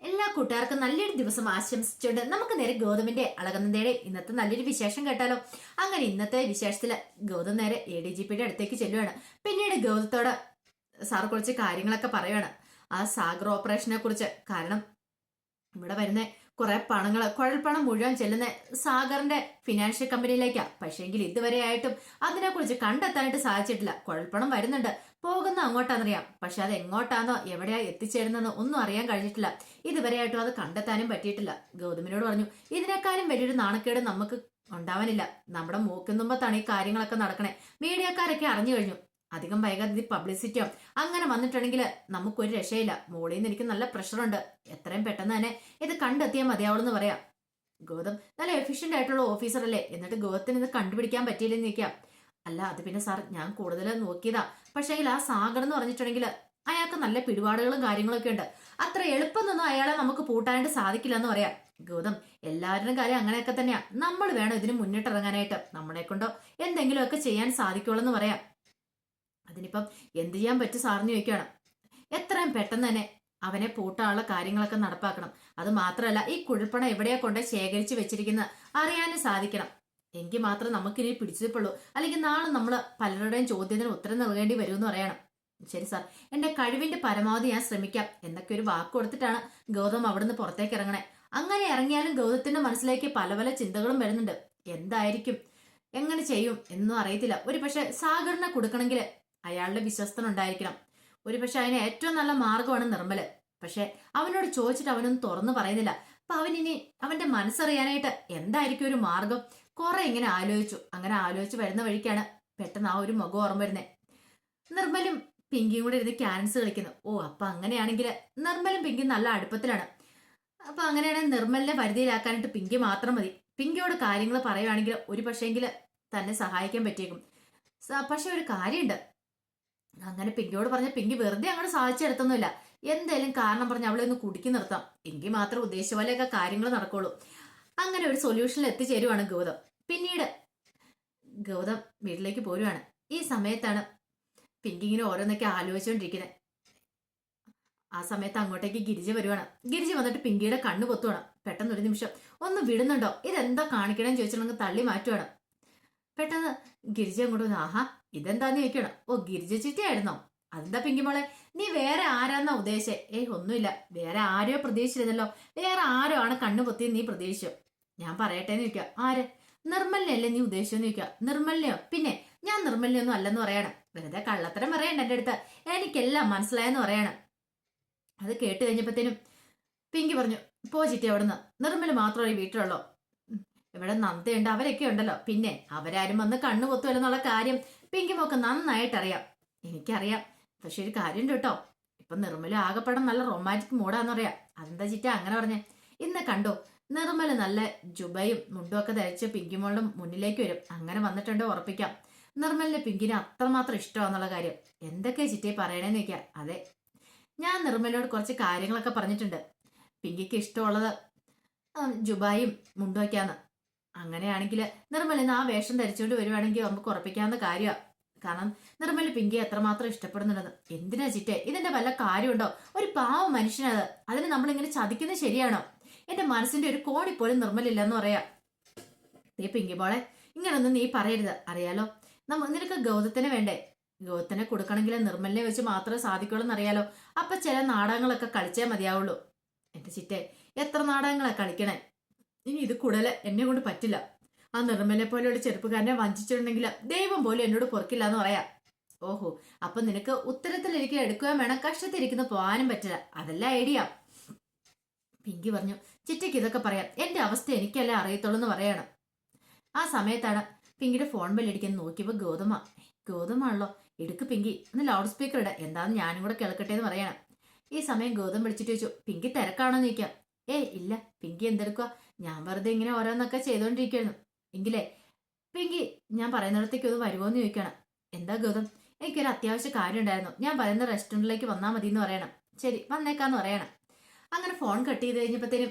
എല്ലാ കൂട്ടുകാർക്കും നല്ലൊരു ദിവസം ആശംസിച്ചുകൊണ്ട് നമുക്ക് നേരെ ഗൗതമിന്റെ അളകനന്ദയുടെ ഇന്നത്തെ നല്ലൊരു വിശേഷം കേട്ടാലോ. അങ്ങനെ ഇന്നത്തെ വിശേഷത്തിൽ ഗൗതം നേരെ എ ഡി ജി പിയുടെ അടുത്തേക്ക് ചെല്ലുവാണ്. പിന്നീട് ഗൗതത്തോട് സാർ കുറച്ച് കാര്യങ്ങളൊക്കെ പറയുകയാണ് ആ സാഗർ ഓപ്പറേഷനെ കുറിച്ച് കാരണം ഇവിടെ വരുന്ന കുറെ പണങ്ങൾ കുഴൽപ്പണം മുഴുവൻ ചെല്ലുന്ന സാഗറിന്റെ ഫിനാൻഷ്യൽ കമ്പനിയിലേക്കാ പക്ഷേങ്കിൽ ഇതുവരെ ആയിട്ടും അതിനെക്കുറിച്ച് കണ്ടെത്താനായിട്ട് സാധിച്ചിട്ടില്ല. കുഴൽപ്പണം വരുന്നുണ്ട്. പോകുന്ന അങ്ങോട്ടാണെന്നറിയാം പക്ഷെ അത് എങ്ങോട്ടാന്നോ എവിടെയാ എത്തിച്ചേരുന്നോ ഒന്നും അറിയാൻ കഴിഞ്ഞിട്ടില്ല. ഇതുവരെയായിട്ടും അത് കണ്ടെത്താനും പറ്റിയിട്ടില്ല. ഗൗതമിനോട് പറഞ്ഞു ഇതിനേക്കാളും വലിയൊരു നാണക്കേട് നമുക്ക് ഉണ്ടാവാനില്ല. നമ്മുടെ മൂക്കുന്നുമ്പത്താണ് ഈ കാര്യങ്ങളൊക്കെ നടക്കണേ. മീഡിയക്കാരൊക്കെ അറിഞ്ഞു കഴിഞ്ഞു. അധികം വൈകാതെ പബ്ലിസിറ്റിയോ അങ്ങനെ വന്നിട്ടുണ്ടെങ്കിൽ നമുക്കൊരു രക്ഷയില്ല. മോളിൽ നിന്ന് എനിക്ക് നല്ല പ്രഷറുണ്ട് എത്രയും പെട്ടെന്ന് തന്നെ ഇത് കണ്ടെത്തിയാൽ മതിയാവുള്ളൂ പറയാം. ഗൗതം നല്ല എഫിഷ്യന്റ് ആയിട്ടുള്ള ഓഫീസർ അല്ലേ? എന്നിട്ട് ഗൗതത്തിന് ഇത് കണ്ടുപിടിക്കാൻ പറ്റിയില്ലെന്ന് നിൽക്കാം അല്ല അത് പിന്നെ സാർ ഞാൻ കൂടുതൽ നോക്കിയതാ. പക്ഷേ ആ സാഗർ എന്ന് പറഞ്ഞിട്ടുണ്ടെങ്കിൽ അയാൾക്ക് നല്ല പിടിപാടുകളും കാര്യങ്ങളൊക്കെ ഉണ്ട്. അത്ര എളുപ്പമൊന്നും അയാളെ നമുക്ക് പൂട്ടാനായിട്ട് സാധിക്കില്ല എന്ന് പറയാം. ഗൗതം എല്ലാവരുടെയും കാര്യം അങ്ങനെയൊക്കെ തന്നെയാ. നമ്മൾ വേണം ഇതിന് മുന്നിട്ടിറങ്ങാനായിട്ട്. നമ്മളെ കൊണ്ടോ എന്തെങ്കിലുമൊക്കെ ചെയ്യാൻ സാധിക്കുള്ളൂ എന്ന് പറയാം. അതിനിപ്പം എന്ത് ചെയ്യാൻ പറ്റും സാറിന് ചോദിക്കുകയാണ്. എത്രയും പെട്ടെന്ന് തന്നെ അവനെ പൂട്ടാനുള്ള കാര്യങ്ങളൊക്കെ നടപ്പാക്കണം. അത് മാത്രമല്ല ഈ കുഴൽപ്പണം എവിടെയാ കൊണ്ട് ശേഖരിച്ച് വെച്ചിരിക്കുന്നത്? അറിയാനും സാധിക്കണം. എങ്കിൽ മാത്രം നമുക്കിനി പിടിച്ചിട്ടുള്ളൂ അല്ലെങ്കിൽ നാളെ നമ്മൾ പലരുടെയും ചോദ്യത്തിന് ഉത്തരം നൽകേണ്ടി വരുമെന്ന് പറയണം. ശരി സാർ. എന്റെ കഴിവിന്റെ പരമാവധി ഞാൻ ശ്രമിക്കാം. എന്നൊക്കെ ഒരു വാക്ക് കൊടുത്തിട്ടാണ് ഗൗതം അവിടുന്ന് പുറത്തേക്ക് ഇറങ്ങണേ. അങ്ങനെ ഇറങ്ങിയാലും ഗൗതത്തിന്റെ മനസ്സിലേക്ക് പല പല ചിന്തകളും വരുന്നുണ്ട്. എന്തായിരിക്കും? എങ്ങനെ ചെയ്യും? എന്നും അറിയത്തില്ല. ഒരു പക്ഷെ സാഗറിനെ കൊടുക്കണമെങ്കിൽ അയാളുടെ വിശ്വസ്തനുണ്ടായിരിക്കണം. ഒരു പക്ഷെ അതിന് ഏറ്റവും നല്ല മാർഗമാണ് നിർമ്മൽ. പക്ഷെ അവനോട് ചോദിച്ചിട്ട് അവനൊന്നും തുറന്നു പറയുന്നില്ല. അപ്പൊ അവനിനി അവന്റെ മനസ്സറിയാനായിട്ട് എന്തായിരിക്കും ഒരു മാർഗം കുറെ ഇങ്ങനെ ആലോചിച്ചു. അങ്ങനെ ആലോചിച്ച് വരുന്ന വഴിക്കാണ് പെട്ടെന്ന് ആ ഒരു മുഖം ഓർമ്മ വരുന്നേ. നിർമ്മലും പിങ്കിയും കൂടെ ഇരുന്ന് ക്യാൻസ് കളിക്കുന്നു. ഓ അപ്പൊ അങ്ങനെയാണെങ്കിൽ നിർമ്മലും പിങ്കിയും നല്ല അടുപ്പത്തിലാണ്. അപ്പൊ അങ്ങനെയാണെങ്കിൽ നിർമ്മലിനെ പരിധിയിലാക്കാനായിട്ട് പിങ്കി മാത്രം മതി. പിങ്കിയോട് കാര്യങ്ങൾ പറയുവാണെങ്കിൽ ഒരു പക്ഷേങ്കിൽ തന്നെ സഹായിക്കാൻ പറ്റിയേക്കും. പക്ഷെ ഒരു കാര്യമുണ്ട് അങ്ങനെ പിങ്കിയോട് പറഞ്ഞ പിങ്കി വെറുതെ അങ്ങോട്ട് സാധിച്ചെടുത്തൊന്നുമില്ല എന്തേലും കാരണം പറഞ്ഞ് അവളെ ഒന്ന് കുടുക്കി നിർത്താം. എങ്കിൽ മാത്രം ഉദ്ദേശിച്ച പോലെയൊക്കെ കാര്യങ്ങൾ നടക്കുള്ളൂ. അങ്ങനെ ഒരു സൊല്യൂഷനിൽ എത്തിച്ചേരുവാണ് ഗൗതം. പിന്നീട് ഗൗതം വീട്ടിലേക്ക് പോരുവാണ്. ഈ സമയത്താണ് പിങ്കി ഇങ്ങനെ ഓരോന്നൊക്കെ ആലോചിച്ചുകൊണ്ടിരിക്കുന്നത് ആ സമയത്ത് അങ്ങോട്ടേക്ക് ഗിരിജ വരുവാണ്. ഗിരിജ വന്നിട്ട് പിങ്കിയുടെ കണ്ണ് പൊത്തുവാണ്. പെട്ടെന്ന് ഒരു നിമിഷം ഒന്ന് വിടുന്നുണ്ടോ? ഇതെന്താ കാണിക്കണമെന്ന് ചോദിച്ചിട്ടുണ്ടെങ്കിൽ തള്ളി മാറ്റുവാണ്. പെട്ടെന്ന് ഗിരിജ അങ്ങോട്ട് വന്നു ആഹാ ഇതെന്താന്ന് ചോദിക്കണം? ഓ ഗിരിജ ചിറ്റയായിരുന്നോ? അതെന്താ പിങ്കിമോളെ നീ വേറെ ആരാന്നാ ഉദ്ദേശിച്ചേ? ഏയ് ഒന്നുമില്ല. വേറെ ആരെയോ പ്രതീക്ഷിച്ചിരുന്നല്ലോ. വേറെ ആരോ ആണ് കണ്ണു പൊത്തി നീ പ്രതീക്ഷിച്ചു? ഞാൻ പറയട്ടെ എന്ന് ചോദിക്കുക. ആര്? നിർമ്മല്യല്ലേ നീ ഉദ്ദേശിച്ചെന്ന് ചോദിക്കുക. നിർമ്മലിനെയോ പിന്നെ ഞാൻ നിർമ്മലിനെയൊന്നും അല്ലെന്ന് പറയണം. വെറുതെ കള്ളത്തരം പറയണ്ട എന്റെ അടുത്ത്. എനിക്കെല്ലാം മനസ്സിലായെന്ന് പറയണം. അത് കേട്ട് കഴിഞ്ഞപ്പോഴത്തേനും പിങ്കി പറഞ്ഞു പോ ചിറ്റി അവിടുന്ന്. നിർമ്മൽ മാത്രമേ വീട്ടിലുള്ളൂ. ഇവിടെ നന്ദയുണ്ട് അവരൊക്കെ ഉണ്ടല്ലോ. പിന്നെ അവരാരും വന്ന് കണ്ണു പൊത്തുമല്ലെന്നുള്ള കാര്യം പിങ്കി മോക്ക് നന്നായിട്ടറിയാം. എനിക്കറിയാം. പക്ഷെ ഒരു കാര്യമുണ്ട് കേട്ടോ. ഇപ്പൊ നിർമ്മല ആകപ്പെടാൻ നല്ല റൊമാന്റിക് മൂഡാന്ന് പറയാം. അതെന്താ ചിറ്റ അങ്ങനെ പറഞ്ഞേ? ഇന്ന് കണ്ടോ നിർമ്മല നല്ല ജുബയും മുണ്ടും ഒക്കെ ധരിച്ച് പിങ്കിമോളുടെ മുന്നിലേക്ക് വരും. അങ്ങനെ വന്നിട്ടുണ്ടോ ഉറപ്പിക്കാം. നിർമ്മലിന് പിങ്കിന് അത്രമാത്രം ഇഷ്ടമാന്നുള്ള കാര്യം. എന്തൊക്കെ ചിറ്റയെ പറയണേന്ന് വെക്കാം അതെ ഞാൻ നിർമ്മലയോട് കുറച്ച് കാര്യങ്ങളൊക്കെ പറഞ്ഞിട്ടുണ്ട്. പിങ്കിക്ക് ഇഷ്ടമുള്ളത് ജുബായും മുണ്ടും ഒക്കെയാന്ന്. അങ്ങനെയാണെങ്കിൽ നിർമ്മല ഇന്ന് ആ വേഷം ധരിച്ചുകൊണ്ട് വരുവാണെങ്കിൽ നമുക്ക് ഉറപ്പിക്കാവുന്ന കാര്യമാണ് കാരണം നിർമ്മല പിങ്കിയെ എത്രമാത്രം ഇഷ്ടപ്പെടുന്നുണ്ടെന്ന്. എന്തിനാ ചിറ്റെ? ഇതിന്റെ വല്ല കാര്യമുണ്ടോ? ഒരു പാവ മനുഷ്യനത്. അതിന് നമ്മളിങ്ങനെ ചതിക്കുന്നത് ശരിയാണോ? എന്റെ മനസ്സിന്റെ ഒരു കോണി പോലും നിർമ്മലില്ലെന്ന് പറയാ. നീ പിങ്കി പോളെ ഇങ്ങനൊന്നും നീ പറയരുത്. അറിയാലോ? നമ്മ നിനക്ക് ഗൗതത്തിന് വേണ്ടേ? ഗൗതത്തിനെ കൊടുക്കണമെങ്കിൽ നിർമ്മലിനെ വെച്ച് മാത്രമേ സാധിക്കുള്ളൂ എന്നറിയാലോ അപ്പൊ ചില നാടകങ്ങളൊക്കെ കളിച്ചേ മതിയാവുള്ളൂ. എന്റെ ചിറ്റെ എത്ര നാടകങ്ങളാ കളിക്കണേ? ഇനി ഇത് കൂടുതൽ എന്നെ കൊണ്ട് പറ്റില്ല. ആ നിർമ്മലെ പോലെയുള്ള ചെറുപ്പക്കാരനെ വഞ്ചിച്ചിട്ടുണ്ടെങ്കിൽ ദൈവം പോലും എന്നോട് പുറക്കില്ല എന്ന് പറയാം. ഓഹോ അപ്പൊ നിനക്ക് ഉത്തരത്തിൽ എനിക്ക് എടുക്കുകയും വേണം കഷ്ടത്തിരിക്കുന്ന പോകാനും പറ്റില്ല. അതല്ല ഐഡിയ. പിങ്കി പറഞ്ഞു ചിറ്റയ്ക്ക് ഇതൊക്കെ പറയാം. എന്റെ അവസ്ഥ എനിക്കല്ല അറിയത്തുള്ളൂ എന്ന് പറയണം. ആ സമയത്താണ് പിങ്കിയുടെ ഫോൺ ബെല്ലടിക്കാൻ നോക്കിയപ്പോ ഗൗതമ ഗൗതമാണല്ലോ എടുക്ക് പിങ്കി ഒന്ന് ലൗഡ് സ്പീക്കർ ഇട. എന്താന്ന് ഞാനും കൂടെ കേൾക്കട്ടെ എന്ന് പറയണം. ഈ സമയം ഗൗതം വിളിച്ചിട്ട് ചോദിച്ചു പിങ്കി തിരക്കാണോ ചോദിക്കാം. ഏ ഇല്ല. പിങ്കി എന്തെടുക്കുക ഞാൻ വെറുതെ ഇങ്ങനെ ഓരോന്നൊക്കെ ചെയ്തുകൊണ്ടിരിക്കുന്നു എങ്കിലേ പിങ്കി ഞാൻ പറയുന്നിടത്തേക്ക് ഒന്ന് വരുമോ എന്ന് ചോദിക്കണം. എന്താ ഗൗതം? എനിക്കൊരു അത്യാവശ്യ കാര്യം ഉണ്ടായിരുന്നു ഞാൻ പറയുന്ന റെസ്റ്റോറന്റിലേക്ക് വന്നാൽ മതി എന്ന് പറയണം. ശരി വന്നേക്കാന്ന് പറയണം. അങ്ങനെ ഫോൺ കട്ട് ചെയ്ത് കഴിഞ്ഞപ്പോഴത്തേനും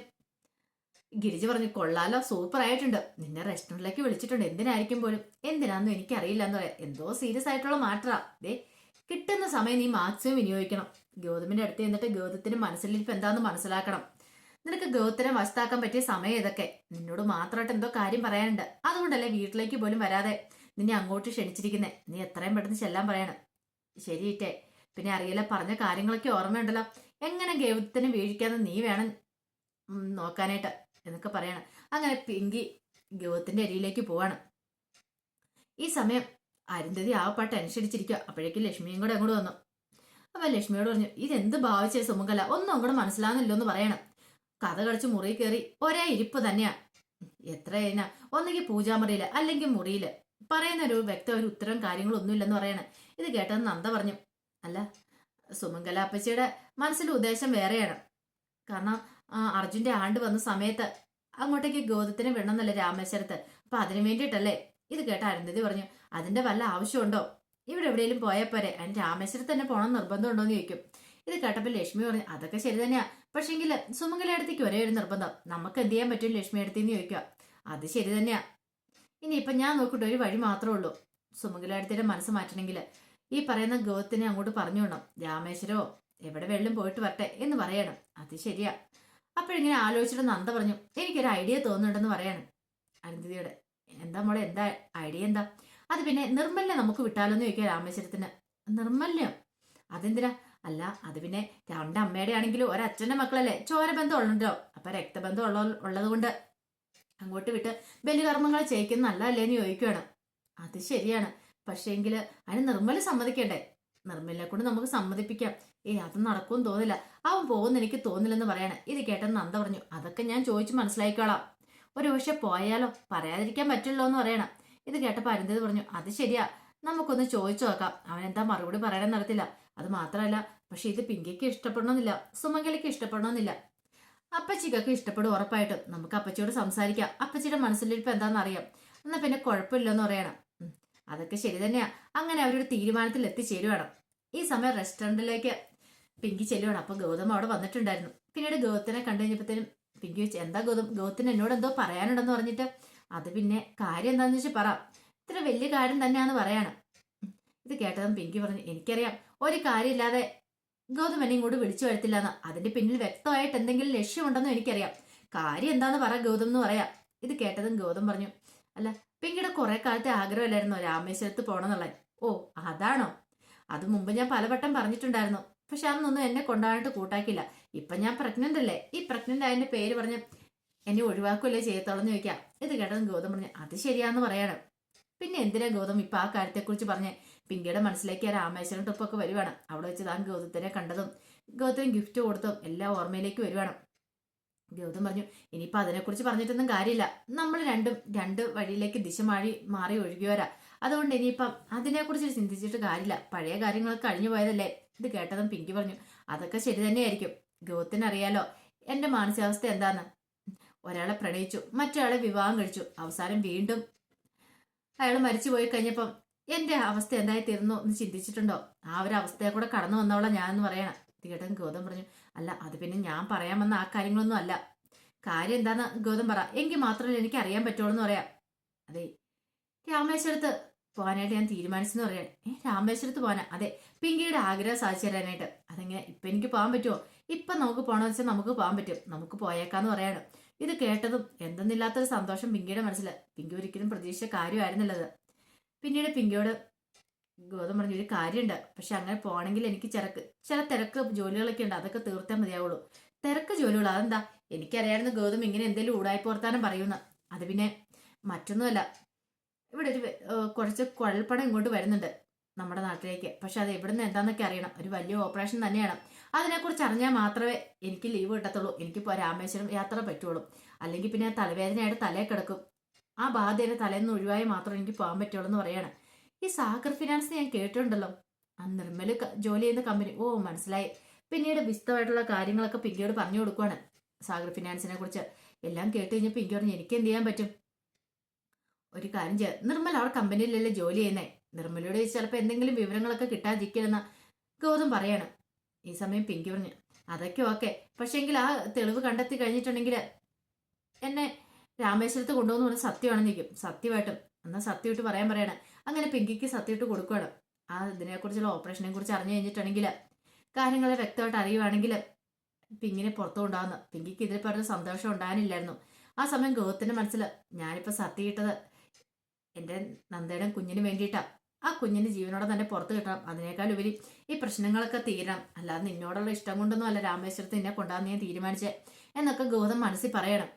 ഗിരിജ് പറഞ്ഞു കൊള്ളാലോ സൂപ്പർ ആയിട്ടുണ്ട്. നിന്നെ റെസ്റ്റോറന്റിലേക്ക് വിളിച്ചിട്ടുണ്ട്. എന്തിനായിരിക്കും പോലും? എന്തിനാന്നും എനിക്കറിയില്ല എന്ന് പറയാം. എന്തോ സീരിയസ് ആയിട്ടുള്ള മാറ്ററാ ദേ കിട്ടുന്ന സമയം നീ മാക്സിമം വിനിയോഗിക്കണം. ഗൗതമിന്റെ അടുത്ത് എന്നിട്ട് ഗൗതത്തിന്റെ മനസ്സിലിരിപ്പ് എന്താന്ന് മനസ്സിലാക്കണം. നിനക്ക് ഗൗതനെ വസ്താക്കാൻ പറ്റിയ സമയം ഇതൊക്കെ നിന്നോട് മാത്രമായിട്ട് എന്തോ കാര്യം പറയാനുണ്ട്. അതുകൊണ്ടല്ലേ വീട്ടിലേക്ക് പോലും വരാതെ നിന്നെ അങ്ങോട്ട് ക്ഷണിച്ചിരിക്കുന്നേ. നീ എത്രയും പെട്ടെന്ന് ചെല്ലാൻ പറയണം. ശരിയിട്ടെ പിന്നെ അറിയില്ല പറഞ്ഞ കാര്യങ്ങളൊക്കെ ഓർമ്മയുണ്ടല്ലോ. എങ്ങനെ ഗൗത്തിനെ വീഴിക്കാതെ നീ വേണം നോക്കാനായിട്ട് എന്നൊക്കെ പറയണം. അങ്ങനെ പിങ്കി ഗൗത്തിന്റെ അരിയിലേക്ക് പോവാണ്. ഈ സമയം അരുന്ധതി ആ പാട്ട് അനുസരിച്ചിരിക്കുക അപ്പോഴേക്കും ലക്ഷ്മിയും കൂടെ അങ്ങോട്ട് വന്നു. അപ്പൊ ലക്ഷ്മിയോട് പറഞ്ഞു ഇതെന്ത് ഭാവിച്ചേ സുമുഖല ഒന്നും അങ്ങോട്ട് മനസ്സിലാകുന്നില്ലോ എന്ന് പറയണം. കഥ കളിച്ച് മുറി കയറി ഒരേ ഇരിപ്പ് തന്നെയാ. എത്ര കഴിഞ്ഞാ ഒന്നെങ്കിൽ പൂജാമുറിയിൽ അല്ലെങ്കിൽ മുറിയിൽ. പറയുന്ന ഒരു വ്യക്ത ഒരു ഉത്തരം കാര്യങ്ങളൊന്നും ഇല്ലെന്ന് പറയണ. ഇത് കേട്ടത് നന്ദ പറഞ്ഞു. അല്ല സുമംഗല അപ്പച്ചിയുടെ മനസ്സിലെ ഉദ്ദേശം വേറെയാണ്. കാരണം അർജുന്റെ ആണ്ട് വന്ന സമയത്ത് അങ്ങോട്ടേക്ക് ഗോതത്തിന് വിടണമെന്നല്ലേ രാമേശ്വരത്ത്. അപ്പൊ അതിനു വേണ്ടിയിട്ടല്ലേ? ഇത് കേട്ട അരുന്ധതി പറഞ്ഞു അതിന്റെ വല്ല ആവശ്യമുണ്ടോ? ഇവിടെ എവിടെയെങ്കിലും പോയാൽ പോരെ. അതിന് രാമേശ്വരത്ത് തന്നെ പോകണം നിർബന്ധമുണ്ടോ എന്ന് ചോദിക്കും. ഇത് കേട്ടപ്പോൾ ലക്ഷ്മി പറഞ്ഞു അതൊക്കെ ശരി തന്നെയാ. പക്ഷെങ്കിൽ സുമംഗല അടുത്തേക്ക് ഒരേ ഒരു നിർബന്ധം. നമുക്ക് എന്ത് ചെയ്യാൻ പറ്റും ലക്ഷ്മി അടുത്തേന്ന് ചോദിക്കുക. അത് ശരി തന്നെയാ. ഇനി ഇപ്പൊ ഞാൻ നോക്കിയിട്ട് ഒരു വഴി മാത്രമേ ഉള്ളൂ. സുമംഗല അടുത്തിന്റെ മനസ്സ് മാറ്റണമെങ്കിൽ ഈ പറയുന്ന ഗോത്തിനെ അങ്ങോട്ട് പറഞ്ഞു വിടണം. രാമേശ്വരോ എവിടെ വെള്ളം പോയിട്ട് വരട്ടെ എന്ന് പറയണം. അത് ശരിയാ. അപ്പോഴിങ്ങനെ ആലോചിച്ചിട്ട് നന്ദ പറഞ്ഞു എനിക്കൊരു ഐഡിയ തോന്നുന്നുണ്ടെന്ന് പറയാണ് അരുന്ധതിയോട്. എന്താ മോളെ എന്താ ഐഡിയ എന്താ? അത് പിന്നെ നിർമ്മലിനെ നമുക്ക് വിട്ടാലോന്ന് എന്ന് ചോദിക്കുക രാമേശ്വരത്തിന്. നിർമ്മല്യം അതെന്തിനാ? അല്ല അത് പിന്നെ രണ്ട് അമ്മയുടെ ആണെങ്കിലും ഒരച്ഛന്റെ മക്കളല്ലേ? ചോര ബന്ധം ഉള്ളുണ്ടോ അപ്പൊ രക്തബന്ധം ഉള്ള ഉള്ളത് കൊണ്ട് അങ്ങോട്ട് വിട്ട് ബലികർമ്മങ്ങൾ ചെയ്യിക്കുന്ന നല്ലതല്ലേ എന്ന് ചോദിക്കുകയാണ്. അത് ശരിയാണ്. പക്ഷേങ്കിൽ അതിന് നിർമ്മല സമ്മതിക്കണ്ടേ? നിർമ്മലിനെ കൊണ്ട് നമുക്ക് സമ്മതിപ്പിക്കാം. ഏ അത് നടക്കും തോന്നില്ല. അവൻ പോകുന്ന എനിക്ക് തോന്നില്ലെന്ന് പറയണേ. ഇത് കേട്ടെന്ന് നന്ദ പറഞ്ഞു അതൊക്കെ ഞാൻ ചോദിച്ച് മനസ്സിലാക്കിക്കോളാം. ഒരു പക്ഷെ പോയാലോ? പറയാതിരിക്കാൻ പറ്റില്ലോ എന്ന് പറയണം. ഇത് കേട്ടപ്പോൾ അരുന്ധതി പറഞ്ഞു അത് ശരിയാ. നമുക്കൊന്ന് ചോദിച്ചു നോക്കാം. അവൻ എന്താ മറുപടി പറയാൻ നടത്തില്ല അത് മാത്രമല്ല പക്ഷെ ഇത് പിങ്കിക്ക് ഇഷ്ടപ്പെടണമെന്നില്ല സുമംഗലിക്ക് ഇഷ്ടപ്പെടണമെന്നില്ല. അപ്പച്ചിക്കൊക്കെ ഇഷ്ടപ്പെടും ഉറപ്പായിട്ടും. നമുക്ക് അപ്പച്ചിയോട് സംസാരിക്കാം. അപ്പച്ചിയുടെ മനസ്സിലിരിപ്പ് എന്താണെന്ന് അറിയാം എന്നാ പിന്നെ കുഴപ്പമില്ലെന്ന് പറയണം. അതൊക്കെ ശരി തന്നെയാ. അങ്ങനെ അവരൊരു തീരുമാനത്തിൽ എത്തിച്ചേരുവാണ്. ഈ സമയം റെസ്റ്റോറന്റിലേക്ക് പിങ്കി ചെല്ലുവാണ്. അപ്പൊ ഗൗതം അവിടെ വന്നിട്ടുണ്ടായിരുന്നു. പിന്നീട് ഗൗതത്തിനെ കണ്ടു കഴിഞ്ഞപ്പോഴത്തേനും പിങ്കി വെച്ച് എന്താ ഗൗതം? ഗൗതത്തിന് എന്നോട് എന്തോ പറയാനുണ്ടെന്ന് പറഞ്ഞിട്ട്? അത് പിന്നെ കാര്യം എന്താണെന്ന് വെച്ചാൽ പറ. ഇത്ര വലിയ കാര്യം തന്നെയാന്ന് പറയണം. ഇത് കേട്ടതും പിങ്കി പറഞ്ഞു എനിക്കറിയാം. ഒരു കാര്യമില്ലാതെ ഗൗതം എന്നെ ഇങ്ങോട്ട് വിളിച്ചു വരത്തില്ലെന്ന്. അതിന്റെ പിന്നിൽ വ്യക്തമായിട്ട് എന്തെങ്കിലും ലക്ഷ്യമുണ്ടെന്നും എനിക്കറിയാം. കാര്യം എന്താന്ന് പറ ഗൗതം എന്ന് പറയാം. ഇത് കേട്ടതും ഗൗതം പറഞ്ഞു അല്ല പിങ്കിയുടെ കുറെ കാലത്തെ ആഗ്രഹമല്ലായിരുന്നോ രാമേശ്വരത്ത് പോണെന്നുള്ളത്? ഓ അതാണോ? അത് മുമ്പ് ഞാൻ പലവട്ടം പറഞ്ഞിട്ടുണ്ടായിരുന്നു. പക്ഷെ അന്നൊന്നും എന്നെ കൊണ്ടുപോകാനായിട്ട് കൂട്ടാക്കില്ല ഇപ്പൊ ഞാൻ പ്രഗ്നന്റ് അല്ലേ? ഈ പ്രഗ്നന്റ് ആയതിന്റെ പേര് പറഞ്ഞ് എന്നെ ഒഴിവാക്കുമല്ലേ ചെയ്യത്തോളം എന്ന് ചോദിക്കാം. ഇത് കേട്ടതും ഗൗതം പറഞ്ഞു അത് ശരിയാന്ന് പറയാണ്. പിന്നെ എന്തിനാ ഗൗതം ഇപ്പൊ ആ കാര്യത്തെക്കുറിച്ച് പറഞ്ഞ്? പിങ്കിയുടെ മനസ്സിലേക്ക് ആ രാമേശ്വരം ട്രിപ്പൊക്കെ വരുവാണ്. അവിടെ വെച്ച് താൻ ഗൗതത്തിനെ കണ്ടതും ഗൗതം ഗിഫ്റ്റ് കൊടുത്തതും എല്ലാം ഓർമ്മയിലേക്ക് വരുവാണ്. ഗൗതം പറഞ്ഞു ഇനിയിപ്പോൾ അതിനെക്കുറിച്ച് പറഞ്ഞിട്ടൊന്നും കാര്യമില്ല. നമ്മൾ രണ്ടും രണ്ട് വഴിയിലേക്ക് ദിശ മാറി മാറി ഒഴുകിയവരാ അതുകൊണ്ട് ഇനിയിപ്പം അതിനെക്കുറിച്ച് ചിന്തിച്ചിട്ട് കാര്യമില്ല. പഴയ കാര്യങ്ങളൊക്കെ കഴിഞ്ഞു പോയതല്ലേ? ഇത് കേട്ടതും പിങ്കി പറഞ്ഞു അതൊക്കെ ശരി തന്നെയായിരിക്കും. ഗൗത്തിന് അറിയാലോ എന്റെ മാനസികാവസ്ഥ എന്താന്ന്? ഒരാളെ പ്രണയിച്ചു മറ്റൊരാളെ വിവാഹം കഴിച്ചു. അവസാനം വീണ്ടും അയാൾ മരിച്ചു പോയി കഴിഞ്ഞപ്പം എന്റെ അവസ്ഥ എന്തായി തീർന്നു എന്ന് ചിന്തിച്ചിട്ടുണ്ടോ? ആ ഒരു അവസ്ഥയെ കൂടെ കടന്നു വന്നവളെ ഞാനെന്ന് പറയണം. ഇത് കേട്ടതും ഗൗതം പറഞ്ഞു അല്ല അത് പിന്നെ ഞാൻ പറയാൻ വന്ന ആ കാര്യങ്ങളൊന്നും അല്ല. കാര്യം എന്താന്ന് ഗൗതം പറ. എങ്കിൽ മാത്രമേ എനിക്ക് അറിയാൻ പറ്റുള്ളൂ എന്ന് പറയാം. അതെ. രാമേശ്വരത്ത് പോകാനായിട്ട് ഞാൻ തീരുമാനിച്ചെന്ന് പറയാം. ഏ രാമേശ്വരത്ത് പോകാനാ? അതെ. പിങ്കിയുടെ ആഗ്രഹം സാധിച്ചു തരാനായിട്ട് അതെങ്ങനെ ഇപ്പൊ എനിക്ക് പോകാൻ പറ്റുമോ? ഇപ്പൊ നമുക്ക് പോകണമെന്ന് വെച്ചാൽ നമുക്ക് പോകാൻ പറ്റും. നമുക്ക് പോയേക്കാന്ന് പറയാണ്. ഇത് കേട്ടതും എന്തെന്നില്ലാത്തൊരു സന്തോഷം പിങ്കിയുടെ മനസ്സിൽ പിങ്കി ഒരിക്കലും പ്രതീക്ഷിച്ച കാര്യമായിരുന്നുള്ളത് പിന്നീട് പിങ്കിയോട് ഗോതം പറഞ്ഞു ഒരു കാര്യമുണ്ട്. പക്ഷെ അങ്ങനെ പോകണമെങ്കിൽ എനിക്ക് ചിരക്ക് ചില തിരക്ക് ജോലികളൊക്കെ ഉണ്ട്. അതൊക്കെ തീർത്താൽ മതിയാവുള്ളൂ. തിരക്ക് ജോലികൾ അതെന്താ? എനിക്കറിയായിരുന്നു ഗോതം ഇങ്ങനെ എന്തെങ്കിലും ഊടായി പോർത്താനും പറയുന്ന അത് പിന്നെ മറ്റൊന്നുമല്ല. ഇവിടെ ഒരു കുറച്ച് കുഴൽപ്പണം ഇങ്ങോട്ട് വരുന്നുണ്ട് നമ്മുടെ നാട്ടിലേക്ക്. പക്ഷെ അത് എവിടുന്ന് എന്താന്നൊക്കെ അറിയണം. ഒരു വലിയ ഓപ്പറേഷൻ തന്നെയാണ്. അതിനെക്കുറിച്ച് അറിഞ്ഞാൽ മാത്രമേ എനിക്ക് ലീവ് കിട്ടത്തുള്ളൂ. എനിക്ക് ഇപ്പോൾ രാമേശ്വരം യാത്ര പറ്റുള്ളൂ. അല്ലെങ്കിൽ പിന്നെ തലവേദനയായിട്ട് തലേ കിടക്കും. ആ ബാധ്യത തലേന്ന് ഒഴിവായി മാത്രം എനിക്ക് പോകാൻ പറ്റുള്ളൂ എന്ന് പറയാണ്. ഈ സാഗർ ഫിനാൻസ് ഞാൻ കേട്ടിട്ടുണ്ടല്ലോ. ആ നിർമ്മൽ ജോലി ചെയ്യുന്ന കമ്പനി ഓ മനസ്സിലായി. പിന്നീട് വിശദമായിട്ടുള്ള കാര്യങ്ങളൊക്കെ പിങ്കിയോട് പറഞ്ഞു കൊടുക്കുവാണ് സാഗർ ഫിനാൻസിനെ കുറിച്ച്. എല്ലാം കേട്ട് കഴിഞ്ഞപ്പോൾ പിങ്കി പറഞ്ഞു എനിക്ക് എന്ത് ചെയ്യാൻ പറ്റും? ഒരു കാര്യം ചെയ്യാം. നിർമ്മൽ അവർ കമ്പനിയിലല്ലേ ജോലി ചെയ്യുന്നേ? നിർമ്മലയോട് ചിലപ്പോൾ എന്തെങ്കിലും വിവരങ്ങളൊക്കെ കിട്ടാതിരിക്കില്ലെന്ന ഗൗതം പറയാണ്. ഈ സമയം പിങ്കി പറഞ്ഞു അതൊക്കെ ഓക്കെ. പക്ഷേങ്കിൽ ആ തെളിവ് കണ്ടെത്തി കഴിഞ്ഞിട്ടുണ്ടെങ്കിൽ എന്നെ രാമേശ്വരത്ത് കൊണ്ടുവന്ന് പറഞ്ഞ സത്യമാണെന്ന് നിൽക്കും സത്യമായിട്ടും. എന്നാൽ സത്യമായിട്ട് പറയാൻ പറയണേ. അങ്ങനെ പിങ്കിക്ക് സത്യമായിട്ട് കൊടുക്കുകയാണ്. ആ ഇതിനെക്കുറിച്ചുള്ള ഓപ്പറേഷനെ കുറിച്ച് അറിഞ്ഞു കഴിഞ്ഞിട്ടുണ്ടെങ്കിൽ കാര്യങ്ങളെ വ്യക്തമായിട്ട് അറിയുവാണെങ്കിൽ പിങ്കിനെ പുറത്തു കൊണ്ടാന്ന് പിങ്കിക്ക് ഇതിൽ പറഞ്ഞ സന്തോഷം ഉണ്ടാകാനില്ലായിരുന്നു. ആ സമയം ഗൗതത്തിന്റെ മനസ്സിൽ ഞാനിപ്പോൾ സത്യയിട്ടത് എന്റെ നന്ദയുടെ കുഞ്ഞിന് വേണ്ടിയിട്ടാ. ആ കുഞ്ഞിന് ജീവനോടെ തന്നെ പുറത്ത് കിട്ടണം. അതിനേക്കാൾ ഉപരി ഈ പ്രശ്നങ്ങളൊക്കെ തീരണം. അല്ലാതെ നിന്നോടുള്ള ഇഷ്ടം കൊണ്ടൊന്നും അല്ല രാമേശ്വരത്ത് നിന്നെ കൊണ്ടാന്ന് ഞാൻ തീരുമാനിച്ചേ എന്നൊക്കെ ഗൗതം മനസ്സിൽ പറയണം.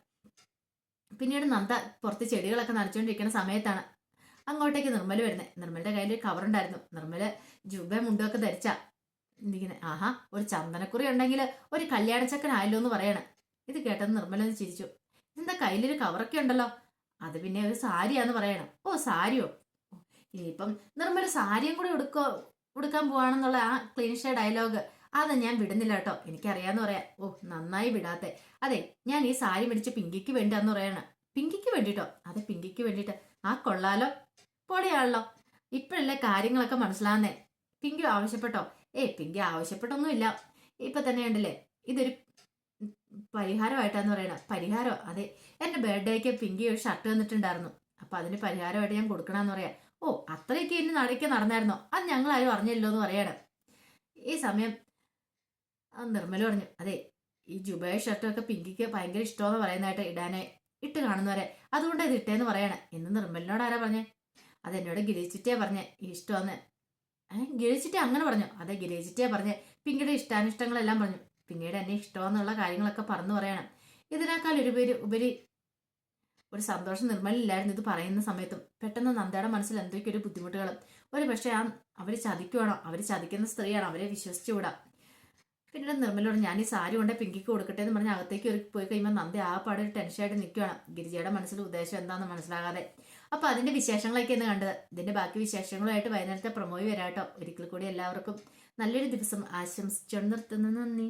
പിന്നീട് നന്ദ പുറത്ത് ചെടികളൊക്കെ നനച്ചുകൊണ്ടിരിക്കുന്ന സമയത്താണ് അങ്ങോട്ടേക്ക് നിർമ്മല വരുന്നത് നിർമ്മലിന്റെ കയ്യിൽ ഉണ്ടായിരുന്നു. നിർമ്മല ജുബ മുണ്ടൊക്കെ ധരിച്ച ഇങ്ങനെ ആഹാ ഒരു ചന്ദനക്കുറി ഉണ്ടെങ്കിൽ ഒരു കല്യാണച്ചക്കനായല്ലോ എന്ന് പറയണം. ഇത് കേട്ടത് നിർമ്മല ഒന്ന് ചിരിച്ചു. ഇതിന്റെ കയ്യിലൊരു കവറൊക്കെ ഉണ്ടല്ലോ? അത് പിന്നെ ഒരു സാരിയാന്ന് പറയണം. ഓ സാരിയോ? ഇനിയിപ്പം നിർമ്മല സാരിയും കൂടി ഉടുക്കോ ഉടുക്കാൻ പോവാണെന്നുള്ള ആ ക്ലീൻഷ ഡയലോഗ് അത് ഞാൻ വിടുന്നില്ല കേട്ടോ. എനിക്കറിയാന്ന് പറയാം. ഓ നന്നായി വിടാത്തെ. അതെ ഞാൻ ഈ സാരി മേടിച്ച് പിങ്കിക്ക് വേണ്ടിയാന്ന് പറയാണ്. പിങ്കിക്ക് വേണ്ടിട്ടോ? അതെ പിങ്കിക്ക് വേണ്ടിട്ട്. ആ കൊള്ളാലോ. പൊടിയാണല്ലോ. ഇപ്പോഴല്ലേ കാര്യങ്ങളൊക്കെ മനസ്സിലാവുന്നേ. പിങ്കി ആവശ്യപ്പെട്ടോ? ഏ പിങ്കി ആവശ്യപ്പെട്ടൊന്നുമില്ല. ഇപ്പൊ തന്നെ ഉണ്ടല്ലേ ഇതൊരു പരിഹാരമായിട്ടാന്ന് പറയണ. പരിഹാരം? അതെ. എന്റെ ബർത്ത്ഡേക്ക് പിങ്കി ഒരു ഷർട്ട് തന്നിട്ടുണ്ടായിരുന്നു അപ്പൊ അതിന് പരിഹാരമായിട്ട് ഞാൻ കൊടുക്കണമെന്ന് പറയാം. ഓ അത്രയൊക്കെ ഇനി നടക്കെ നടന്നായിരുന്നോ? അത് ഞങ്ങൾ ആരും അറിഞ്ഞല്ലോ എന്ന് പറയണം. ഈ സമയം നിർമ്മല പറഞ്ഞു അതെ ഈ ജുബൈ ഷർട്ടൊക്കെ പിങ്കിക്ക് ഭയങ്കര ഇഷ്ടമെന്ന് പറയുന്നതായിട്ട് ഇടാനെ. ഇട്ട് കാണുന്നവരെ. അതുകൊണ്ട് ഇത് ഇട്ടേന്ന് പറയണേ. എന്ന് നിർമ്മലിനോട് ആരാ പറഞ്ഞേ? അത് എന്നോട് ഗിരിച്ചിറ്റേ പറഞ്ഞേ ഇഷ്ടമെന്ന്. ഏഹ് അങ്ങനെ പറഞ്ഞു. അതെ ഗിരിച്ചിറ്റേ പറഞ്ഞേ. പിങ്കിയുടെ ഇഷ്ടാനിഷ്ടങ്ങളെല്ലാം പറഞ്ഞു. പിന്നീട് എന്നെ ഇഷ്ടമെന്നുള്ള കാര്യങ്ങളൊക്കെ പറഞ്ഞു പറയണം. ഇതിനേക്കാൾ പേര് ഉപരി ഒരു സന്തോഷം നിർമ്മലില്ലായിരുന്നു ഇത് പറയുന്ന സമയത്തും. പെട്ടെന്ന് നന്ദയുടെ മനസ്സിൽ എന്തൊക്കെ ഒരു ബുദ്ധിമുട്ടുകളും. ഒരു പക്ഷേ ആ അവർ ചതിക്കുവാണോ? അവർ ചതിക്കുന്ന സ്ത്രീയാണോ? അവരെ വിശ്വസിച്ചുകൂടാ? പിന്നീട് നിർമ്മലോട് ഞാൻ ഈ സാരി കൊണ്ട് പിങ്കിക്ക് കൊടുക്കട്ടെ എന്ന് പറഞ്ഞ് അകത്തേക്ക് ഒരു പോയി കഴിയുമ്പോൾ നന്ദി ആ പാടെ ഒരു ടെൻഷനായിട്ട് നിൽക്കുകയാണ് ഗിരിജയുടെ മനസ്സിൽ ഉദ്ദേശം എന്താണെന്ന് മനസ്സിലാകാതെ. അപ്പൊ അതിന്റെ ഇന്ന് കണ്ടത്. ഇതിന്റെ ബാക്കി വിശേഷങ്ങളുമായിട്ട് വൈകുന്നേരത്തെ പ്രമോയി വരാട്ടോ. ഒരിക്കൽ കൂടി എല്ലാവർക്കും നല്ലൊരു ദിവസം ആശംസിച്ചുകൊണ്ട് നിർത്തുന്നു. നന്ദി.